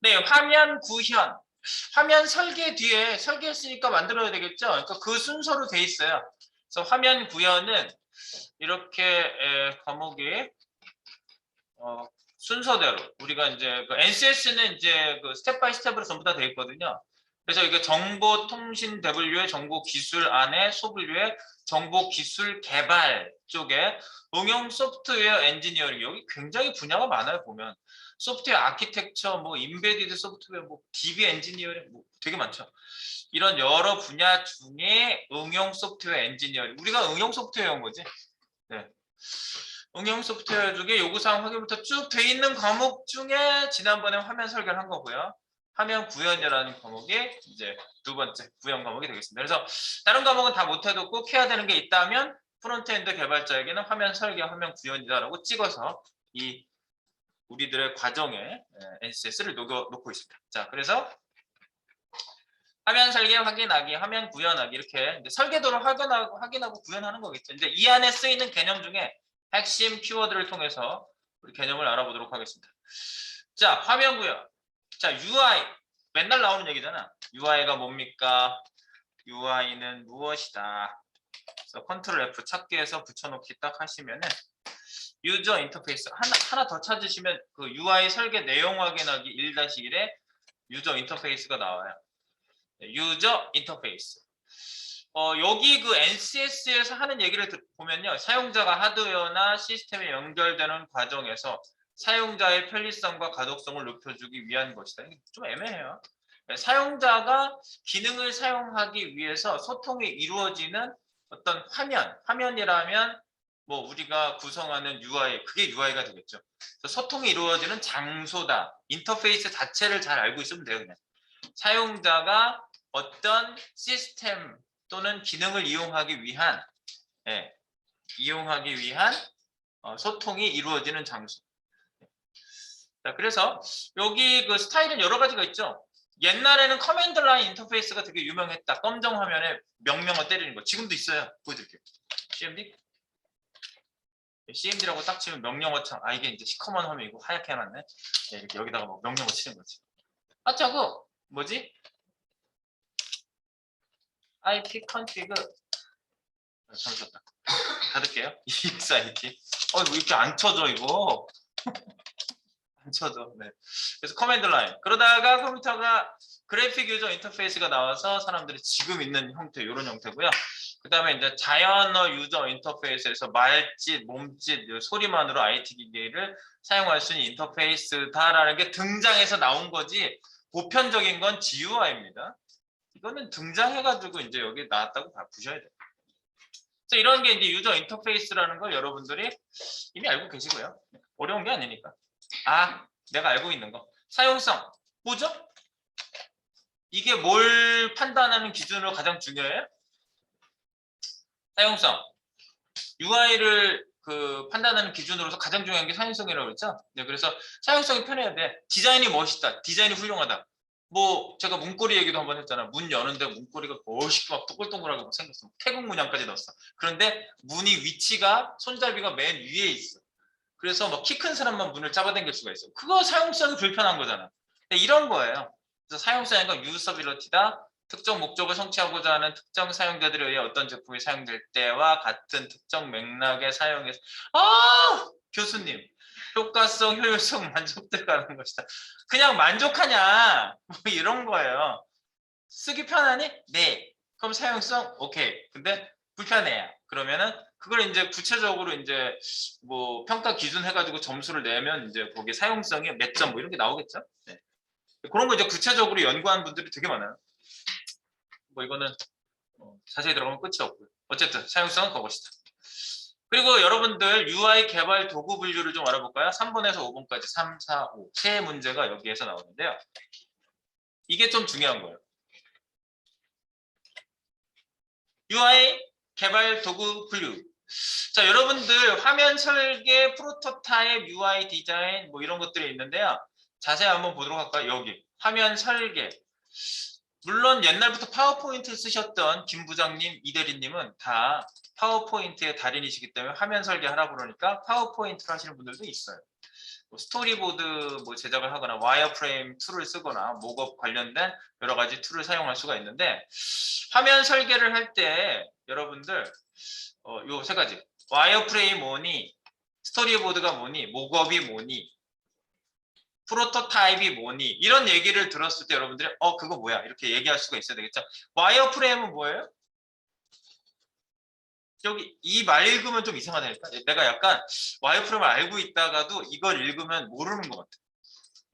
네, 화면 구현. 화면 설계 뒤에 설계했으니까 만들어야 되겠죠. 그러니까 그 순서로 돼 있어요. 그래서 화면 구현은 이렇게 에, 과목이 어, 순서대로 우리가 이제 그 NCS는 이제 그 스텝 바이 스텝으로 전부 다 돼 있거든요. 그래서 이게 정보통신 W의 정보기술 안에 소블류의 정보기술 개발 쪽에 응용 소프트웨어 엔지니어링 여기 굉장히 분야가 많아요 보면 소프트웨어 아키텍처 뭐 인베디드 소프트웨어 뭐 DB 엔지니어링 뭐 되게 많죠. 이런 여러 분야 중에 응용 소프트웨어 엔지니어링 우리가 응용 소프트웨어인 거지. 네. 응용 소프트웨어 중에 요구사항 확인부터 쭉 돼 있는 과목 중에 지난번에 화면 설계를 한 거고요. 화면 구현이라는 과목이 이제 두 번째 구현 과목이 되겠습니다. 그래서 다른 과목은 다 못해도 꼭 해야 되는 게 있다면 프론트엔드 개발자에게는 화면 설계, 화면 구현이다라고 찍어서 이 우리들의 과정에 NCS를 녹여 놓고 있습니다. 자, 그래서 화면 설계 확인하기, 화면 구현하기 이렇게 설계도를 확인하고, 확인하고 구현하는 거겠죠. 이제 이 안에 쓰이는 개념 중에 핵심 키워드를 통해서 우리 개념을 알아보도록 하겠습니다. 자, 화면 구현. 자, UI 맨날 나오는 얘기잖아. UI가 뭡니까? UI는 무엇이다? 그래서 컨트롤 F 찾기에서 붙여놓기 딱 하시면은 유저 인터페이스 하나 하나 더 찾으시면 그 UI 설계 내용 확인하기 1-1에 유저 인터페이스가 나와요. 네, 유저 인터페이스. 어, 여기 그 NCS에서 하는 얘기를 들- 보면요. 사용자가 하드웨어나 시스템에 연결되는 과정에서 사용자의 편리성과 가독성을 높여주기 위한 것이다. 이게 좀 애매해요. 네, 사용자가 기능을 사용하기 위해서 소통이 이루어지는 어떤 화면, 화면이라면 뭐 우리가 구성하는 UI, 그게 UI가 되겠죠. 소통이 이루어지는 장소다. 인터페이스 자체를 잘 알고 있으면 돼요, 그냥. 사용자가 어떤 시스템 또는 기능을 이용하기 위한, 예, 이용하기 위한 어, 소통이 이루어지는 장소. 자, 그래서 여기 그 스타일은 여러 가지가 있죠. 옛날에는 커맨드 라인 인터페이스가 되게 유명했다. 검정 화면에 명령어 때리는 거. 지금도 있어요. 보여드릴게요. CMD? CMD라고 딱 치면 명령어 창. 아, 이게 이제 시커먼 화면이고 하얗게 해놨네. 네, 이렇게 여기다가 뭐 명령어 치는 거지. 아, 저거 뭐지? IP config. 아, 잠시만. 닫을게요. EXIT. 어, 이거 이렇게 안 쳐져, 이거. 안 쳐져. 네. 그래서 커맨드 라인. 그러다가 컴퓨터가 그래픽 유저 인터페이스가 나와서 사람들이 지금 있는 형태, 이런 형태고요. 그 다음에 이제 자연어 유저 인터페이스에서 말짓, 몸짓, 소리만으로 IT 기기를 사용할 수 있는 인터페이스다라는 게 등장해서 나온 거지 보편적인 건 GUI입니다. 이거는 등장해가지고 이제 여기 나왔다고 다 보셔야 돼요. 이런 게 이제 유저 인터페이스라는 걸 여러분들이 이미 알고 계시고요. 어려운 게 아니니까. 아, 내가 알고 있는 거. 사용성. 뭐죠? 이게 뭘 판단하는 기준으로 가장 중요해요? 사용성. UI를 그 판단하는 기준으로서 가장 중요한 게 사용성이라고 그랬죠? 네, 그래서 사용성이 편해야 돼. 디자인이 멋있다. 디자인이 훌륭하다. 뭐 제가 문고리 얘기도 한번 했잖아. 문 여는데 문고리가 멋있게 막 동글동글하게 막 생겼어. 태국 문양까지 넣었어. 그런데 문이 위치가 손잡이가 맨 위에 있어. 그래서 막키큰 사람만 문을 잡아당길 수가 있어. 그거 사용성이 불편한 거잖아. 이런 거예요. 그래서 사용성인 건 유서빌러티다. 특정 목적을 성취하고자 하는 특정 사용자들에 의해 어떤 제품이 사용될 때와 같은 특정 맥락의 사용에서 아 교수님 효과성, 효율성 만족돼가는 것이다. 그냥 만족하냐 뭐 이런 거예요. 쓰기 편하니? 네. 그럼 사용성 오케이. 근데 불편해요. 그러면은 그걸 이제 구체적으로 이제 뭐 평가 기준 해가지고 점수를 내면 이제 거기 사용성이 몇 점 뭐 이런 게 나오겠죠. 네. 그런 거 이제 구체적으로 연구한 분들이 되게 많아요. 뭐 이거는 어, 자세히 들어가면 끝이 없고요. 어쨌든 사용성은 그것이다. 그리고 여러분들 UI 개발 도구 분류를 좀 알아볼까요? 3번에서 5번까지 3, 4, 5. 세 문제가 여기에서 나오는데요. 이게 좀 중요한 거예요. UI 개발 도구 분류. 자, 여러분들 화면 설계, 프로토타입, UI 디자인 뭐 이런 것들이 있는데요. 자세히 한번 보도록 할까요? 여기 화면 설계. 물론 옛날부터 파워포인트 쓰셨던 김 부장님, 이 대리님은 다 파워포인트의 달인이시기 때문에 화면 설계하라 그러니까 파워포인트를 하시는 분들도 있어요. 뭐 스토리보드 뭐 제작을 하거나 와이어프레임 툴을 쓰거나 목업 관련된 여러 가지 툴을 사용할 수가 있는데 화면 설계를 할 때 여러분들 어, 요 세 가지. 와이어프레임 뭐니 스토리보드가 뭐니 목업이 뭐니 프로토타입이 뭐니 이런 얘기를 들었을 때 여러분들이 어 그거 뭐야? 이렇게 얘기할 수가 있어야 되겠죠? 와이어프레임은 뭐예요? 여기 이 말 읽으면 좀 이상하다니까? 내가 약간 와이어프레임을 알고 있다가도 이걸 읽으면 모르는 것 같아.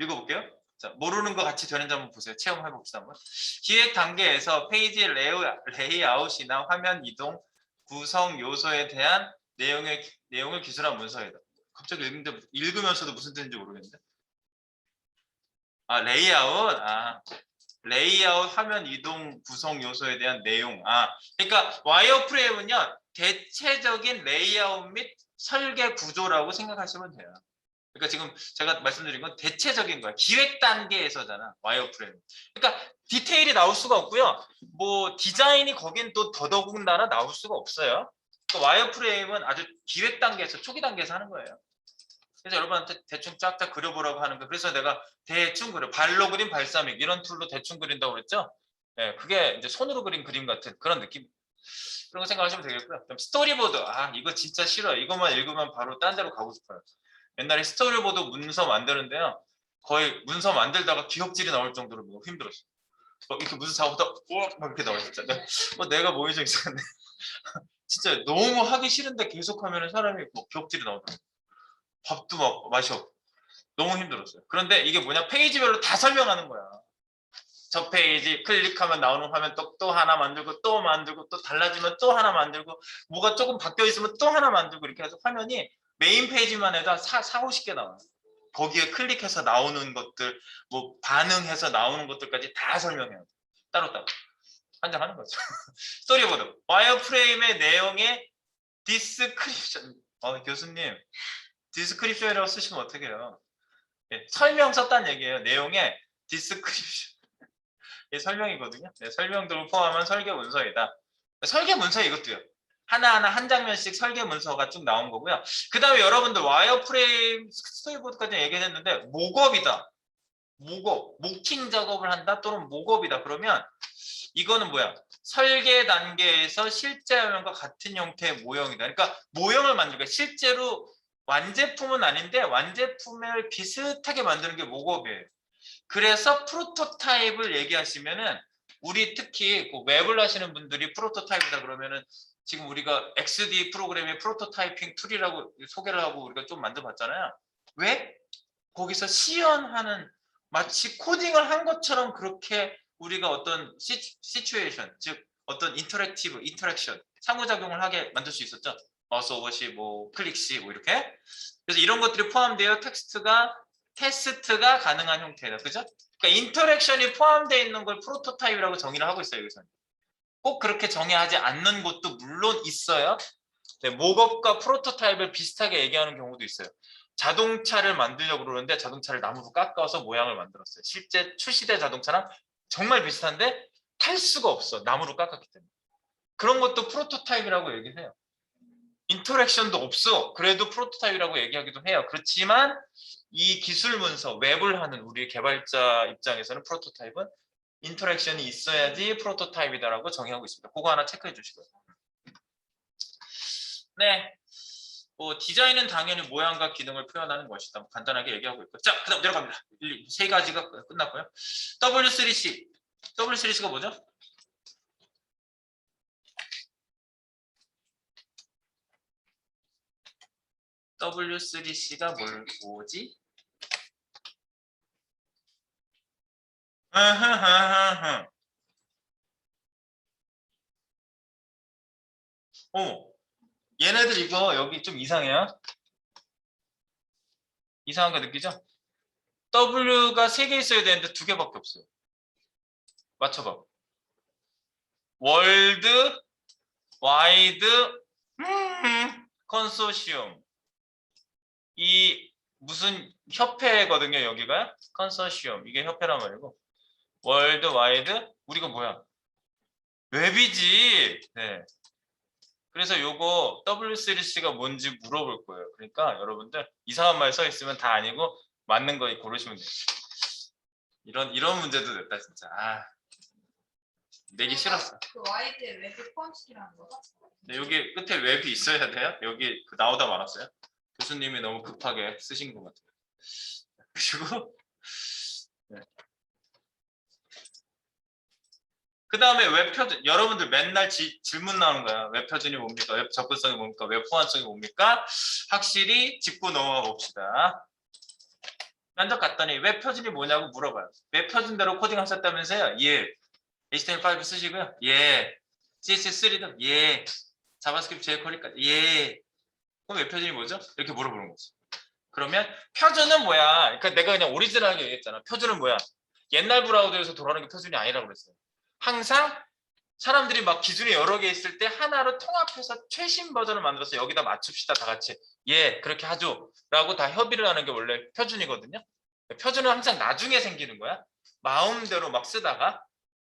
읽어볼게요. 자 모르는 거 같이 되는지 한번 보세요. 체험해 봅시다 한번. 기획 단계에서 페이지 레이아웃, 레이아웃이나 화면 이동 구성 요소에 대한 내용의 내용을 기술한 문서이다. 갑자기 읽는데 읽으면서도 무슨 뜻인지 모르겠는데. 아 레이아웃? 아. 레이아웃 화면 이동 구성 요소에 대한 내용. 아 그러니까 와이어프레임은요 대체적인 레이아웃 및 설계 구조라고 생각하시면 돼요 그러니까 지금 제가 말씀드린 건 대체적인 거야 기획 단계에서잖아 와이어프레임 그러니까 디테일이 나올 수가 없고요 뭐 디자인이 거긴 또 더더군다나 나올 수가 없어요 그러니까 와이어프레임은 아주 기획 단계에서 초기 단계에서 하는 거예요 그래서 여러분한테 대충 쫙쫙 그려보라고 하는 거. 그래서 내가 대충 그려. 발로 그린 발사믹 이런 툴로 대충 그린다고 그랬죠. 예, 그게 이제 손으로 그린 그림 같은 그런 느낌. 그런 거 생각하시면 되겠고요. 그럼 스토리보드. 아, 이거 진짜 싫어요. 이것만 읽으면 바로 딴 데로 가고 싶어요. 옛날에 스토리보드 문서 만드는데요. 거의 문서 만들다가 기억질이 나올 정도로 뭐 힘들었어요. 막 이렇게 작업하다 우악 막 이렇게 나와 진짜. 뭐 내가 뭐이죠 이상한데. 진짜 너무 하기 싫은데 계속 하면은 사람이 뭐 기억질이 나오더라고요. 밥도 막 맛이 없고 너무 힘들었어요. 그런데 이게 뭐냐 페이지별로 다 설명하는 거야. 저 페이지 클릭하면 나오는 화면 또, 또 하나 만들고 또 만들고 또 달라지면 또 하나 만들고 뭐가 조금 바뀌어 있으면 또 하나 만들고 이렇게 해서 화면이 메인 페이지만 해도 사, 4, 50개 나와요. 거기에 클릭해서 나오는 것들 뭐 반응해서 나오는 것들까지 다 설명해요. 따로따로. 한장 하는 거죠. 스토리보드. 와이어프레임의 내용의 디스크립션. 어, 교수님 디스크립션이라고 쓰시면 어떻게 해요? 예, 설명 썼다는 얘기예요. 내용에 디스크립션. 이게 설명이거든요. 네, 설명 등을 포함한 설계 문서이다. 설계 문서 이것도요. 하나하나 한 장면씩 설계 문서가 쭉 나온 거고요. 그 다음에 여러분들 와이어프레임 스토리보드까지 얘기했는데 목업이다. 목업, 모킹 작업을 한다 또는 목업이다. 그러면 이거는 뭐야? 설계 단계에서 실제 화면과 같은 형태의 모형이다. 그러니까 모형을 만들고 실제로 완제품은 아닌데 완제품을 비슷하게 만드는 게 목업이에요. 그래서 프로토타입을 얘기하시면은 우리 특히 그 웹을 하시는 분들이 프로토타입이다 그러면은 지금 우리가 XD 프로그램의 프로토타이핑 툴이라고 소개를 하고 우리가 좀 만들어봤잖아요. 왜? 거기서 시연하는 마치 코딩을 한 것처럼 그렇게 우리가 어떤 시, 시츄에이션 즉 어떤 인터랙티브 인터랙션 상호작용을 하게 만들 수 있었죠. 어서 오시 뭐 클릭시 뭐 이렇게 그래서 이런 것들이 포함되어 텍스트가 테스트가 가능한 형태다 그죠? 그러니까 인터랙션이 포함되어 있는 걸 프로토타입이라고 정의를 하고 있어요 여기서는. 꼭 그렇게 정의하지 않는 곳도 물론 있어요. 네, 목업과 프로토타입을 비슷하게 얘기하는 경우도 있어요. 자동차를 만들려고 그러는데 자동차를 나무로 깎아서 모양을 만들었어요. 실제 출시된 자동차랑 정말 비슷한데 탈 수가 없어. 나무로 깎았기 때문에. 그런 것도 프로토타입이라고 얘기해요 인터랙션도 없어. 그래도 프로토타입이라고 얘기하기도 해요. 그렇지만 이 기술 문서, 웹을 하는 우리 개발자 입장에서는 프로토타입은 인터랙션이 있어야지 프로토타입이다라고 정의하고 있습니다. 그거 하나 체크해 주시고요. 네. 뭐 디자인은 당연히 모양과 기능을 표현하는 것이다. 간단하게 얘기하고 있고. 자, 그다음 내려갑니다. 세 가지가 끝났고요. W3C. W3C가 뭐죠? W3C가 뭘 뭐지? 아하하하하. 어, 얘네들 이거 여기 좀 이상해요. 이상한 거 느끼죠? W가 세개 있어야 되는데 두 개밖에 없어요. 맞춰봐. 월드, 와이드, 음, 컨소시엄. 이 무슨 협회거든요 여기가 컨소시엄 이게 협회란 말이고 월드 와이드 우리가 뭐야 웹이지 네 그래서 요거 W3C가 뭔지 물어볼 거예요. 그러니까 여러분들 이상한 말 써 있으면 다 아니고 맞는 거 고르시면 돼요. 이런 이런 문제도 냈다 진짜. 아 내기 싫었어. 그 와이드에 웹을 포함시키라는 거죠? 근데 여기 끝에 웹이 있어야 돼요. 여기 그 나오다 말았어요. 교수님이 너무 급하게 쓰신 것 같아요. 그리고 네. 그 다음에 웹 표준 여러분들 맨날 지- 질문 나오는 거야. 웹 표준이 뭡니까? 웹 접근성이 뭡니까? 웹 호환성이 뭡니까? 확실히 짚고 넘어가 봅시다. 면접 갔더니 웹 표준이 뭐냐고 물어봐요. 웹 표준대로 코딩 하셨다면서요? 예. HTML5 쓰시고요? 예. CSS3도 예. 자바스크립트 jQuery까지 예. 그럼 웹 표준이 뭐죠? 이렇게 물어보는 거지. 그러면 표준은 뭐야? 그러니까 내가 그냥 오리지널하게 얘기했잖아. 표준은 뭐야? 옛날 브라우저에서 돌아가는 게 표준이 아니라고 그랬어요. 항상 사람들이 막 기준이 여러 개 있을 때 하나로 통합해서 최신 버전을 만들어서 여기다 맞춥시다 다 같이. 예, 그렇게 하죠. 라고 다 협의를 하는 게 원래 표준이거든요. 표준은 항상 나중에 생기는 거야. 마음대로 막 쓰다가.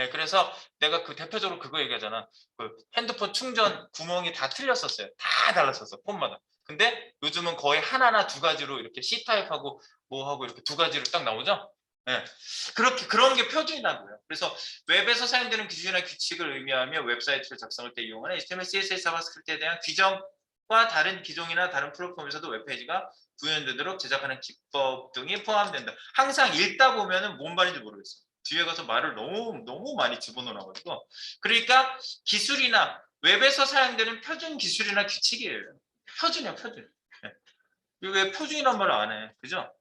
예, 그래서 내가 그 대표적으로 그거 얘기하잖아. 그 핸드폰 충전 구멍이 다 틀렸었어요. 다 달랐었어 폰마다. 근데 요즘은 거의 하나나 두 가지로 이렇게 C 타입하고 뭐 하고 이렇게 두 가지로 딱 나오죠. 예. 그렇게 그런 게 표준이라고요. 그래서 웹에서 사용되는 기준이나 규칙을 의미하며 웹사이트를 작성할 때 이용하는 HTML, CSS, 자바스크립트에 대한 규정 과 다른 기종이나 다른 플랫폼에서도 웹페이지가 구현되도록 제작하는 기법 등이 포함된다. 항상 읽다 보면 은 뭔 말인지 모르겠어요. 뒤에 가서 말을 너무 너무 많이 집어넣어가지고 그러니까 기술이나 웹에서 사용되는 표준 기술이나 규칙이에요. 표준이야 표준. 예. 이거 왜 표준이란 말을 안 해? 그죠?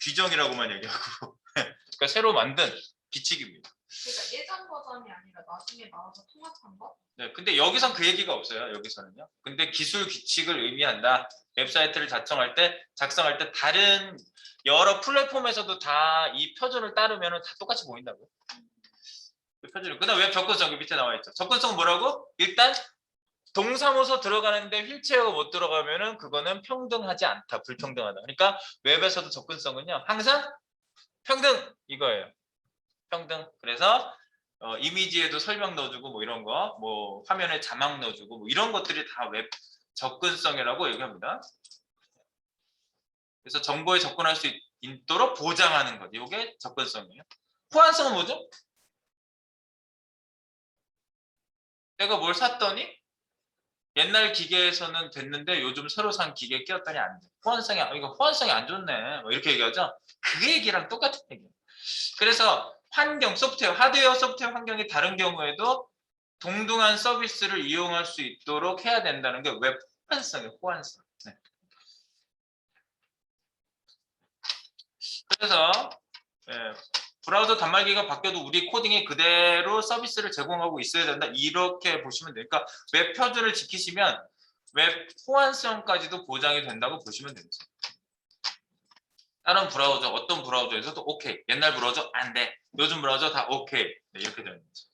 규정이라고만 얘기하고 그러니까 새로 만든 규칙입니다. 그러니까 예전 버전이 아니라 나중에 나와서 통합한 거? 네, 근데 여기선 그 얘기가 없어요. 여기서는요. 근데 기술 규칙을 의미한다. 웹사이트를 작성할 때, 작성할 때 다른 여러 플랫폼에서도 다 이 표준을 따르면 다 똑같이 보인다고요. 그 표준을. 그다음 웹 접근성 그 밑에 나와 있죠. 접근성 뭐라고? 일단 동사무소 들어가는데 휠체어가 못 들어가면은 그거는 평등하지 않다. 불평등하다. 그러니까 웹에서도 접근성은요. 항상 평등 이거예요. 평등. 그래서 어, 이미지에도 설명 넣어주고 뭐 이런 거, 뭐 화면에 자막 넣어주고 뭐 이런 것들이 다 웹 접근성이라고 얘기합니다. 그래서 정보에 접근할 수 있, 있도록 보장하는 것. 이게 접근성이에요. 호환성은 뭐죠? 내가 뭘 샀더니 옛날 기계에서는 됐는데 요즘 새로 산 기계에 끼웠더니 안 돼. 호환성이 안- 이거 호환성이 안 좋네. 뭐 이렇게 얘기하죠. 그 얘기랑 똑같은 얘기예요. 그래서 환경, 소프트웨어, 하드웨어, 소프트웨어 환경이 다른 경우에도 동등한 서비스를 이용할 수 있도록 해야 된다는 게 웹 호환성이에요. 호환성. 네. 그래서 예, 브라우저 단말기가 바뀌어도 우리 코딩이 그대로 서비스를 제공하고 있어야 된다. 이렇게 보시면 돼요. 그러니까 웹 표준을 지키시면 웹 호환성까지도 보장이 된다고 보시면 됩니다. 다른 브라우저 어떤 브라우저에서도 오케이. 옛날 브라우저 안 돼. 요즘 브라우저 다 오케이. 네, 이렇게 되는 거죠.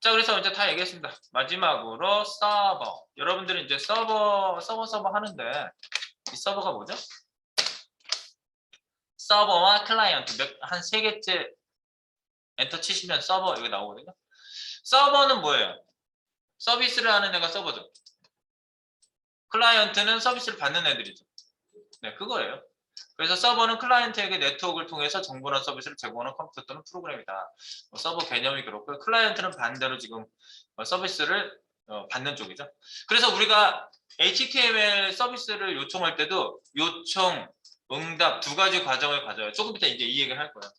자 그래서 이제 다 얘기했습니다. 마지막으로 서버. 여러분들은 이제 서버 서버 서버 하는데 이 서버가 뭐죠 서버와 클라이언트 한세 개째 엔터 치시면 서버 이거 나오거든요 서버는 뭐예요 서비스를 하는 애가 서버죠 클라이언트는 서비스를 받는 애들이죠 네, 그거예요. 그래서 서버는 클라이언트에게 네트워크를 통해서 정보나 서비스를 제공하는 컴퓨터 또는 프로그램이다. 뭐 서버 개념이 그렇고요. 클라이언트는 반대로 지금 어, 서비스를 어, 받는 쪽이죠. 그래서 우리가 HTML 서비스를 요청할 때도 요청, 응답 두 가지 과정을 가져요. 조금 이따 이제 이 얘기를 할 거예요.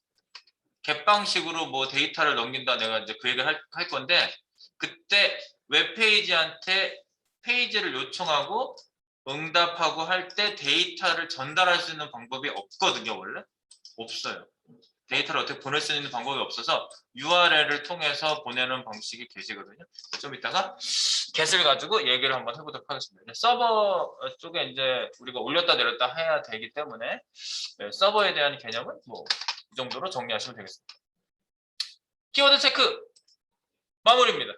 갯방식으로 뭐 데이터를 넘긴다 내가 이제 그 얘기를 할, 할 건데 그때 웹페이지한테 페이지를 요청하고 응답하고 할 때 데이터를 전달할 수 있는 방법이 없거든요, 원래. 없어요. 데이터를 어떻게 보낼 수 있는 방법이 없어서 URL을 통해서 보내는 방식이 계시거든요. 좀 이따가 get을 가지고 얘기를 한번 해보도록 하겠습니다. 서버 쪽에 이제 우리가 올렸다 내렸다 해야 되기 때문에 네, 서버에 대한 개념은 뭐 이 정도로 정리하시면 되겠습니다. 키워드 체크 마무리입니다.